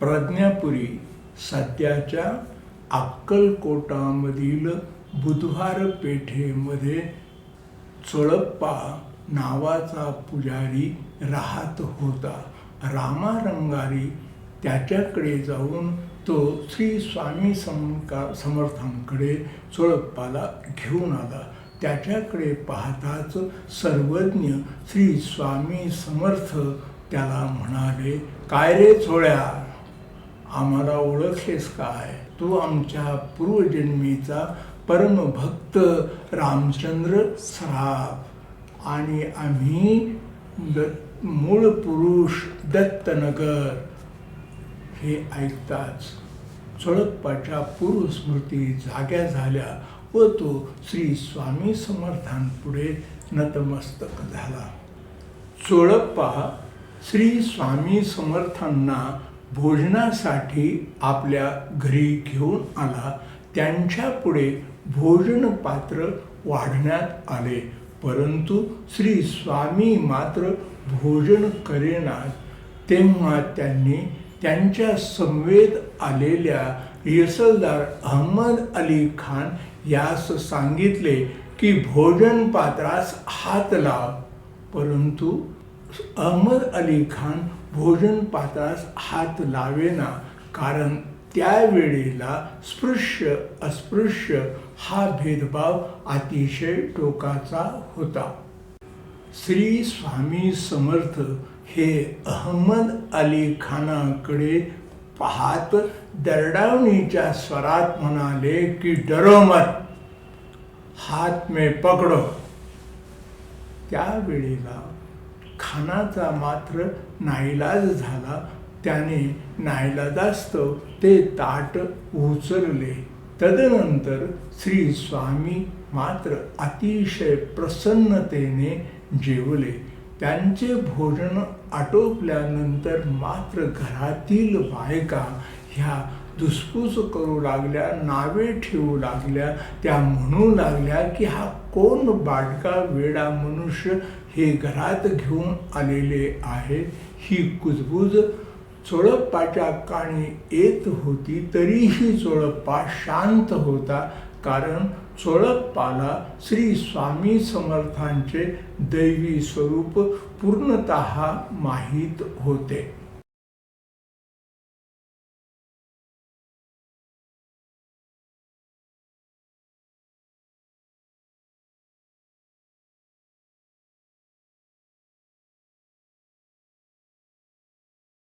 प्रज्ञापुरी सध्याच्या अक्कलकोटामधील बुधवार पेठेमध्ये चोळप्पा नावाचा पुजारी राहत होता. रामारंगारी त्याच्याकडे जाऊन तो श्री स्वामी समका समर्थांकडे चोळप्पाला घेऊन आला. त्याच्याकडे पाहताच सर्वज्ञ श्री स्वामी समर्थ त्याला म्हणाले काय रे चोळ्या? आम्हाला ओळखलेस काय? तू आमच्या पूर्वजन्मीचा परमभक्त रामचंद्र सराफ आणि आम्ही द मूळ पुरुष दत्तनगर. हे ऐकताच चोळप्पाच्या पूर्वस्मृती जाग्या झाल्या व तो श्री स्वामी समर्थांपुढे नतमस्तक झाला. चोळप्पा श्री स्वामी समर्थांना भोजनासाठी आपल्या घरी घेऊन आला. त्यांच्या पुढे भोजन पात्र वाढण्यात आले. परंतु श्री स्वामी मात्र भोजन करेनात. तेव्हा त्यांनी त्यांच्या संवेद आलेल्या रिसलदार अहमद अली खान यास सांगितले की भोजन पात्रास हात लाव. परंतु अहमद अली खान भोजन पात्रास हात लावेना कारण त्यावेळेला स्पृश्य अस्पृश्य हा भेदभाव अतिशय टोकाचा होता. श्री स्वामी समर्थ हे अहमद अली खानाकडे पाहत दरडावणीच्या स्वरात म्हणाले की डरो मत हात मे पकडो. त्यावेळेला खानाचा मात्र नाईलाज झाला. त्याने नाईलाजास्तव ते ताट उचलले. तदनंतर श्री स्वामी मात्र अतिशय प्रसन्नतेने जेवले. त्यांचे भोजन आटोपल्यानंतर मात्र घरातील बायका ह्या धुसफूस करू लागल्या नावे ठेवू लागल्या त्या म्हणू लागल्या की हा कोण बाडका वेडा मनुष्य हे घरात घेऊन आलेले आहे. ही कुजबूज चोळप्पाच्या काणी येत होती तरीही चोळप्पा शांत होता कारण चोळप्पाला श्री स्वामी समर्थांचे दैवी स्वरूप पूर्णत माहीत होते.